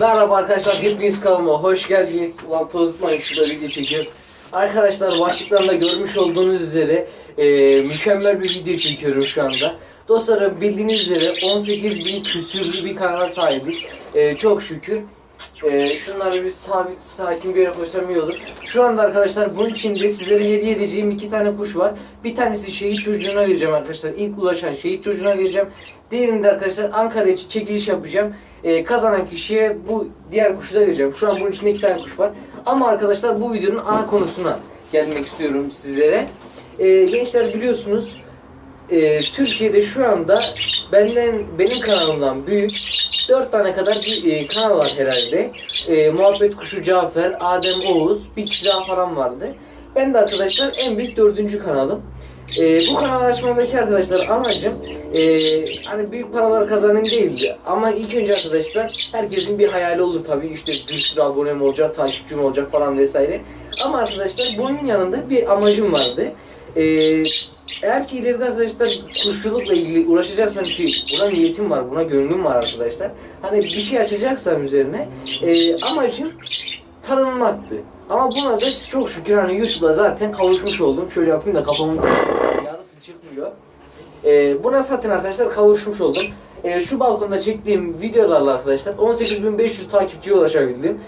Merhaba arkadaşlar, hepiniz kanalıma hoş geldiniz. Ulan tozutmayın şurada video çekiyoruz. Arkadaşlar başlıklarında görmüş olduğunuz üzere e, mükemmel bir video çekiyorum şu anda. Dostlarım bildiğiniz üzere 18 bin küsürlü bir kanala sahibiz. E, çok şükür. E, şunları bir sabit, sakin bir yere koysam iyi olur. Şu anda arkadaşlar bunun içinde sizlere hediye edeceğim iki tane kuş var. Bir tanesi şehit çocuğuna vereceğim arkadaşlar. İlk ulaşan şehit çocuğuna vereceğim. Diğerini de arkadaşlar Ankara için çekiliş yapacağım. Ee, kazanan kişiye bu diğer kuşu da vereceğim. Şu an bunun içinde iki tane kuş var. Ama arkadaşlar bu videonun ana konusuna gelmek istiyorum sizlere. Ee, gençler biliyorsunuz e, Türkiye'de şu anda benden benim kanalımdan büyük 4 tane kadar bir e, kanal var herhalde. E, Muhabbet Kuşu Cafer, Adem Oğuz, bir kişi daha falan vardı. Ben de arkadaşlar en büyük dördüncü kanalım. E, bu kanal açmamdaki arkadaşlar amacım e, hani büyük paralar kazanayım değildi. Ama ilk önce arkadaşlar herkesin bir hayali olur tabii. İşte bir sürü abonem olacak, takipçim olacak falan vesaire. Ama arkadaşlar bunun yanında bir amacım vardı. E, eğer ki ileride arkadaşlar kuşçulukla ilgili uğraşacaksam ki buna niyetim var, buna gönlüm var arkadaşlar. Hani bir şey açacaksam üzerine e, amacım tanınmaktı. Ama buna da çok şükür hani YouTube'da zaten kavuşmuş oldum. Şöyle yapayım da kafamın yarısı çıkmıyor. E, buna zaten arkadaşlar kavuşmuş oldum. E, şu balkonda çektiğim videolarla arkadaşlar 18.500 takipçiye ulaşabildim.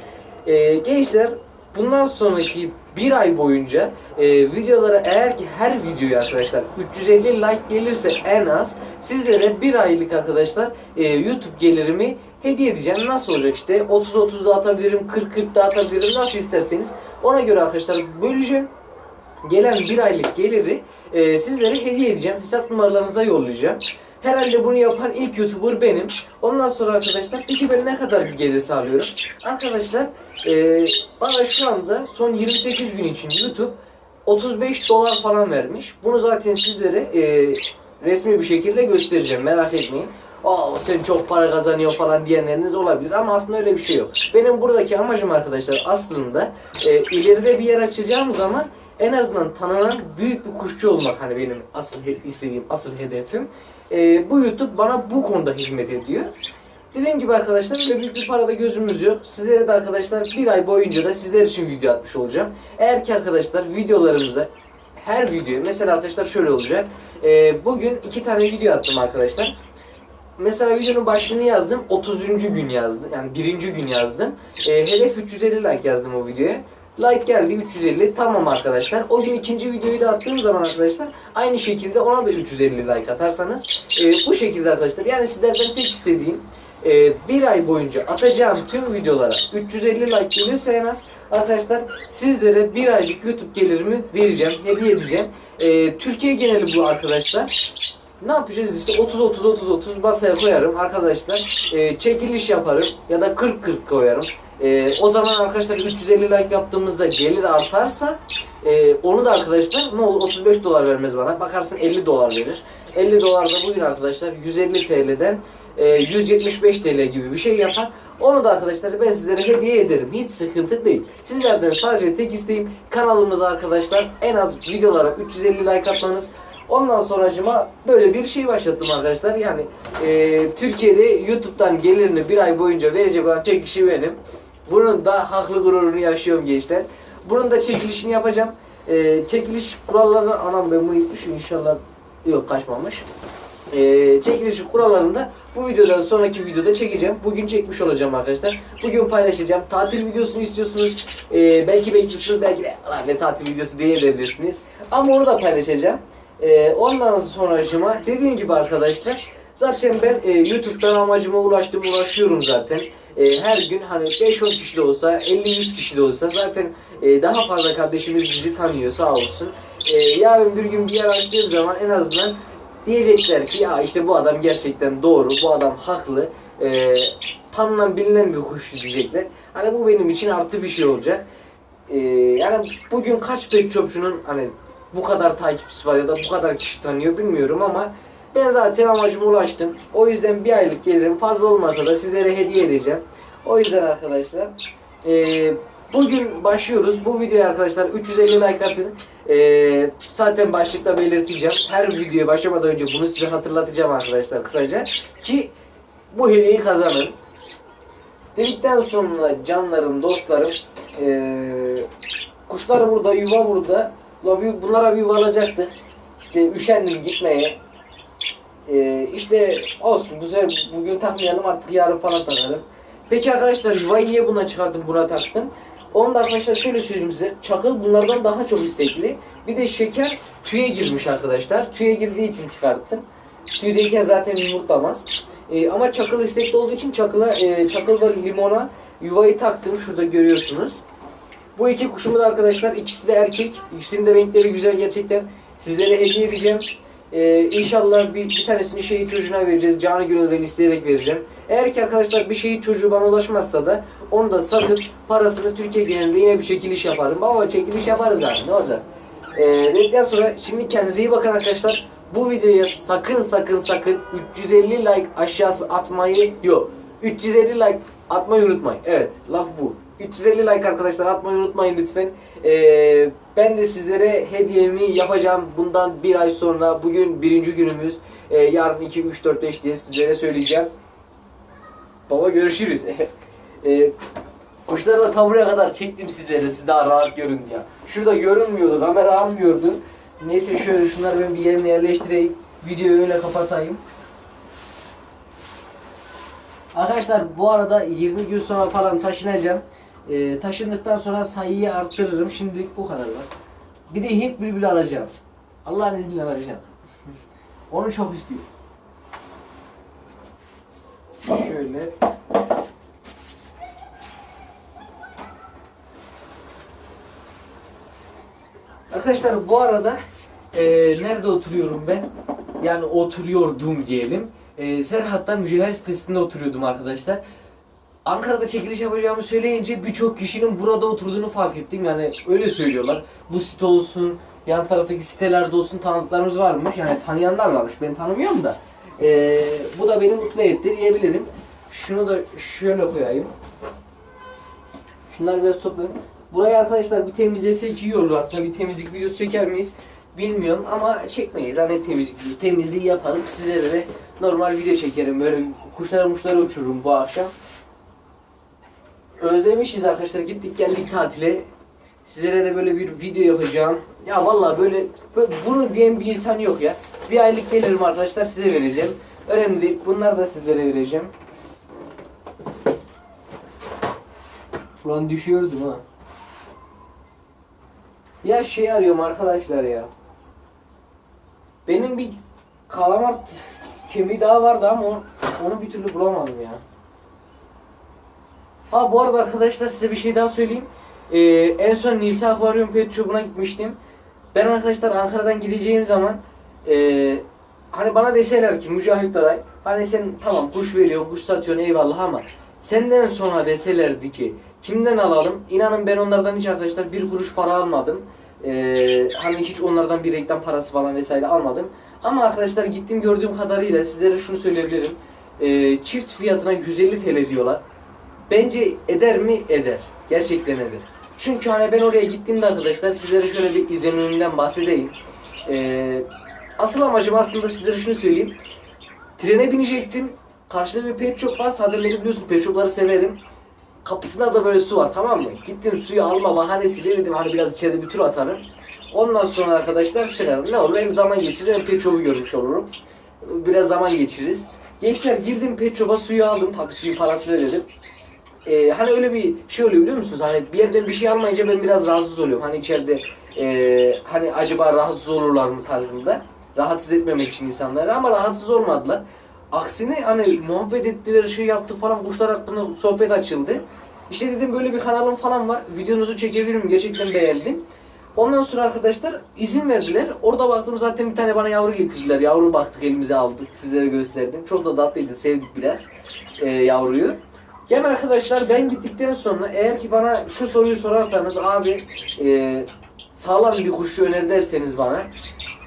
E, gençler bundan sonraki bir ay boyunca e, videolara eğer ki her videoya arkadaşlar 350 like gelirse en az sizlere bir aylık arkadaşlar e, YouTube gelirimi hediye edeceğim. Nasıl olacak işte 30-30 dağıtabilirim, 40-40 dağıtabilirim nasıl isterseniz ona göre arkadaşlar böleceğim gelen bir aylık geliri e, sizlere hediye edeceğim. Hesap numaralarınıza yollayacağım. Herhalde bunu yapan ilk YouTuber benim. Ondan sonra arkadaşlar peki ben ne kadar bir gelir sağlıyorum? Arkadaşlar e, bana şu anda son 28 gün için YouTube 35 dolar falan vermiş. Bunu zaten sizlere e, resmi bir şekilde göstereceğim merak etmeyin. Aa sen çok para kazanıyor falan diyenleriniz olabilir ama aslında öyle bir şey yok. Benim buradaki amacım arkadaşlar aslında e, ileride bir yer açacağım zaman en azından tanınan büyük bir kuşçu olmak hani benim asıl istediğim asıl hedefim. E, bu YouTube bana bu konuda hizmet ediyor. Dediğim gibi arkadaşlar öyle büyük bir parada gözümüz yok. Sizlere de arkadaşlar bir ay boyunca da sizler için video atmış olacağım. Eğer ki arkadaşlar videolarımıza her video mesela arkadaşlar şöyle olacak. E, bugün iki tane video attım arkadaşlar. Mesela videonun başlığını yazdım. 30. gün yazdım. Yani birinci gün yazdım. E, hedef 350 like yazdım o videoya. Like geldi 350. Tamam arkadaşlar. O gün ikinci videoyu da attığım zaman arkadaşlar aynı şekilde ona da 350 like atarsanız e, bu şekilde arkadaşlar. Yani sizlerden tek istediğim e, bir ay boyunca atacağım tüm videolara 350 like gelirse en az arkadaşlar sizlere bir aylık YouTube gelirimi vereceğim, hediye edeceğim. E, Türkiye geneli bu arkadaşlar. Ne yapacağız işte 30 30 30 30 masaya koyarım arkadaşlar. E, çekiliş yaparım ya da 40 40 koyarım. E, o zaman arkadaşlar 350 like yaptığımızda gelir artarsa e, onu da arkadaşlar ne olur 35 dolar vermez bana. Bakarsın 50 dolar verir. 50 dolar da bugün arkadaşlar 150 TL'den e, 175 TL gibi bir şey yapar. Onu da arkadaşlar ben sizlere hediye ederim. Hiç sıkıntı değil. Sizlerden sadece tek isteğim kanalımıza arkadaşlar en az videolara 350 like atmanız. Ondan sonracıma böyle bir şey başlattım arkadaşlar. Yani e, Türkiye'de YouTube'dan gelirini bir ay boyunca verecek olan tek kişi benim. Bunun da haklı gururunu yaşıyorum gençler. Bunun da çekilişini yapacağım. E, çekiliş kurallarını anam ben bunu gitmişim inşallah yok kaçmamış. E, çekiliş kurallarında bu videodan sonraki videoda çekeceğim. Bugün çekmiş olacağım arkadaşlar. Bugün paylaşacağım. Tatil videosunu istiyorsunuz. E, belki bekliyorsunuz belki de lan ne tatil videosu diyebilirsiniz. Ama onu da paylaşacağım. Ee, ondan sonracıma dediğim gibi arkadaşlar zaten ben e, YouTube'dan amacıma ulaştım uğraşıyorum zaten. E, her gün hani 5-10 kişi de olsa 50-100 kişi de olsa zaten e, daha fazla kardeşimiz bizi tanıyor sağ olsun. E, yarın bir gün bir yer açtığım zaman en azından diyecekler ki ya işte bu adam gerçekten doğru, bu adam haklı. E, tanınan bilinen bir kuşçu diyecekler. Hani bu benim için artı bir şey olacak. E, yani bugün kaç pet shopçunun hani bu kadar takipçisi var ya da bu kadar kişi tanıyor bilmiyorum ama ben zaten amacıma ulaştım. O yüzden bir aylık gelirim fazla olmasa da sizlere hediye edeceğim. O yüzden arkadaşlar eee, bugün başlıyoruz. Bu videoya arkadaşlar 350 like atın. Eee, zaten başlıkta belirteceğim. Her videoya başlamadan önce bunu size hatırlatacağım arkadaşlar kısaca. Ki bu hediyeyi kazanın. Dedikten sonra canlarım, dostlarım, ee, kuşlar burada, yuva burada. Ulan bir- Bunlara bir yuva alacaktık. İşte üşendim gitmeye. Ee, işte olsun bu sefer bugün takmayalım artık yarın falan takarım. Peki arkadaşlar yuvayı niye buna çıkardım buna taktım? Onu da arkadaşlar şöyle söyleyeyim size. Çakıl bunlardan daha çok istekli. Bir de şeker tüye girmiş arkadaşlar. Tüye girdiği için çıkarttım. Tüydeyken zaten yumurtlamaz. Ee, ama çakıl istekli olduğu için çakıla, e, çakıl ve limona yuvayı taktım. Şurada görüyorsunuz. Bu iki kuşumu da arkadaşlar ikisi de erkek. İkisinin de renkleri güzel gerçekten. Sizlere hediye edeceğim. Ee, inşallah bir, bir tanesini şehit çocuğuna vereceğiz. Canı gönülden isteyerek vereceğim. Eğer ki arkadaşlar bir şehit çocuğu bana ulaşmazsa da onu da satıp parasını Türkiye genelinde yine bir çekiliş yaparım. Ama çekiliş yaparız abi ne olacak? Ee, dedikten sonra şimdi kendinize iyi bakın arkadaşlar. Bu videoya sakın sakın sakın 350 like aşağısı atmayı yok. 350 like atmayı unutmayın. Evet laf bu. 350 like arkadaşlar atmayı unutmayın lütfen. Ee, ben de sizlere hediyemi yapacağım bundan bir ay sonra. Bugün birinci günümüz. Ee, yarın 2, 3, 4, 5 diye sizlere söyleyeceğim. Baba görüşürüz. ee, kuşları tam buraya kadar çektim sizlere. Siz daha rahat görün diye. Şurada görünmüyordu. Kamera almıyordu. Neyse şöyle şunları ben bir yerine yerleştireyim. Videoyu öyle kapatayım. Arkadaşlar bu arada 20 gün sonra falan taşınacağım. Ee, taşındıktan sonra sayıyı arttırırım. Şimdilik bu kadar var. Bir de hep bülbül alacağım. Allah'ın izniyle alacağım. Onu çok istiyorum. Şöyle. Arkadaşlar bu arada e, nerede oturuyorum ben? Yani oturuyordum diyelim. E, Serhat'ta mücevher sitesinde oturuyordum arkadaşlar. Ankara'da çekiliş yapacağımı söyleyince birçok kişinin burada oturduğunu fark ettim. Yani öyle söylüyorlar. Bu site olsun, yan taraftaki sitelerde olsun tanıdıklarımız varmış. Yani tanıyanlar varmış. Ben tanımıyorum da. E, bu da beni mutlu etti diyebilirim. Şunu da şöyle koyayım. Şunları biraz toplayayım. Burayı arkadaşlar bir temizlesek iyi olur aslında. Bir temizlik videosu çeker miyiz? Bilmiyorum ama çekmeyiz. Hani temizlik videosu. Temizliği yaparım. Sizlere de normal video çekerim. Böyle kuşlara muşlara uçururum bu akşam. Özlemişiz arkadaşlar. Gittik geldik tatile. Sizlere de böyle bir video yapacağım. Ya vallahi böyle, böyle bunu diyen bir insan yok ya. Bir aylık gelirim arkadaşlar size vereceğim. Önemli değil. Bunları da sizlere vereceğim. Ulan düşüyordum ha. Ya şey arıyorum arkadaşlar ya. Benim bir kalamar kemiği daha vardı ama onu, onu bir türlü bulamadım ya. Ha bu arada arkadaşlar size bir şey daha söyleyeyim. Ee, en son Nisa Akvaryum Pet Shop'una gitmiştim. Ben arkadaşlar Ankara'dan gideceğim zaman ee, hani bana deseler ki Mücahit Daray hani sen tamam kuş veriyorsun kuş satıyorsun eyvallah ama senden sonra deselerdi ki kimden alalım? İnanın ben onlardan hiç arkadaşlar bir kuruş para almadım. Ee, hani hiç onlardan bir reklam parası falan vesaire almadım. Ama arkadaşlar gittim gördüğüm kadarıyla sizlere şunu söyleyebilirim. Ee, çift fiyatına 150 TL diyorlar. Bence eder mi? Eder. Gerçekten eder. Çünkü hani ben oraya gittiğimde arkadaşlar sizlere şöyle bir izlenimimden bahsedeyim. Ee, asıl amacım aslında sizlere şunu söyleyeyim. Trene binecektim. Karşıda bir pet shop var. Zaten beni biliyorsun pet shopları severim. Kapısında da böyle su var tamam mı? Gittim suyu alma bahanesiyle dedim hani biraz içeride bir tur atarım. Ondan sonra arkadaşlar çıkarım. Ne olur hem zaman geçirir hem pet shop'u görmüş olurum. Biraz zaman geçiririz. Gençler girdim pet shop'a suyu aldım. Tabii suyu parasıyla dedim. Ee, hani öyle bir şey oluyor biliyor musunuz? Hani bir yerden bir şey almayınca ben biraz rahatsız oluyorum. Hani içeride ee, hani acaba rahatsız olurlar mı tarzında. Rahatsız etmemek için insanları ama rahatsız olmadılar. Aksine hani muhabbet ettiler, şey yaptı falan kuşlar hakkında sohbet açıldı. İşte dedim böyle bir kanalım falan var. Videonuzu çekebilirim. Gerçekten beğendim. Ondan sonra arkadaşlar izin verdiler. Orada baktım zaten bir tane bana yavru getirdiler. Yavru baktık elimize aldık. Sizlere gösterdim. Çok da tatlıydı. Sevdik biraz e, yavruyu. Yani arkadaşlar ben gittikten sonra eğer ki bana şu soruyu sorarsanız abi e, sağlam bir kuşu öner derseniz bana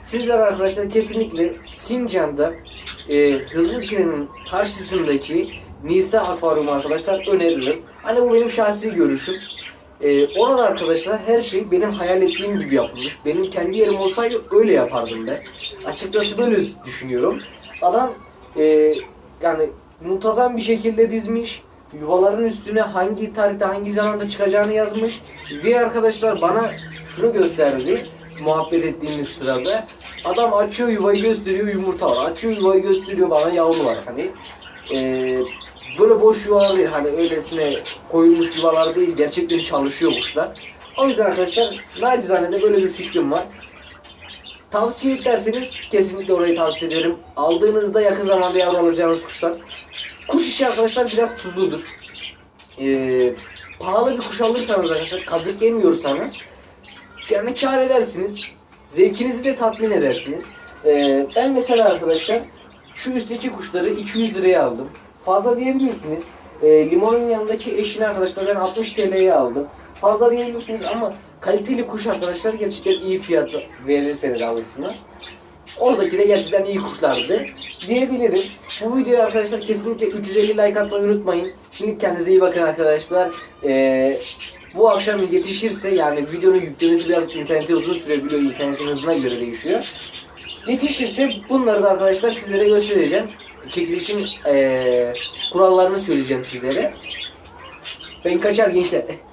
sizler arkadaşlar kesinlikle Sincan'da e, hızlı trenin karşısındaki Nisa Akvaryumu arkadaşlar öneririm. Hani bu benim şahsi görüşüm. E, orada arkadaşlar her şey benim hayal ettiğim gibi yapılmış. Benim kendi yerim olsaydı öyle yapardım ben. Açıkçası böyle düşünüyorum. Adam e, yani muntazam bir şekilde dizmiş. Yuvaların üstüne hangi tarihte hangi zamanda çıkacağını yazmış. Ve arkadaşlar bana şunu gösterdi muhabbet ettiğimiz sırada. Adam açıyor yuvayı gösteriyor yumurta var. Açıyor yuvayı gösteriyor bana yavru var. Hani eee, böyle boş yuvalar değil. Hani öylesine koyulmuş yuvalar değil. Gerçekten çalışıyor kuşlar. O yüzden arkadaşlar nacizane de böyle bir fikrim var. Tavsiye ederseniz kesinlikle orayı tavsiye ederim. Aldığınızda yakın zamanda yavru alacağınız kuşlar. Kuş işi arkadaşlar biraz tuzludur. Ee, pahalı bir kuş alırsanız arkadaşlar kazık yemiyorsanız yani kar edersiniz. Zevkinizi de tatmin edersiniz. Ee, ben mesela arkadaşlar şu üstteki kuşları 200 liraya aldım. Fazla diyebilirsiniz. Ee, limonun yanındaki eşini arkadaşlar ben 60 TL'ye aldım. Fazla diyebilirsiniz ama kaliteli kuş arkadaşlar gerçekten iyi fiyatı verirseniz alırsınız. Oradaki de gerçekten iyi kuşlardı diyebilirim. Bu videoya arkadaşlar kesinlikle 350 like atmayı unutmayın. Şimdi kendinize iyi bakın arkadaşlar. Ee, bu akşam yetişirse yani videonun yüklemesi biraz internete uzun süre biliyor internetin hızına göre değişiyor. Yetişirse bunları da arkadaşlar sizlere göstereceğim. Çekilişin ee, kurallarını söyleyeceğim sizlere. Ben kaçar gençler.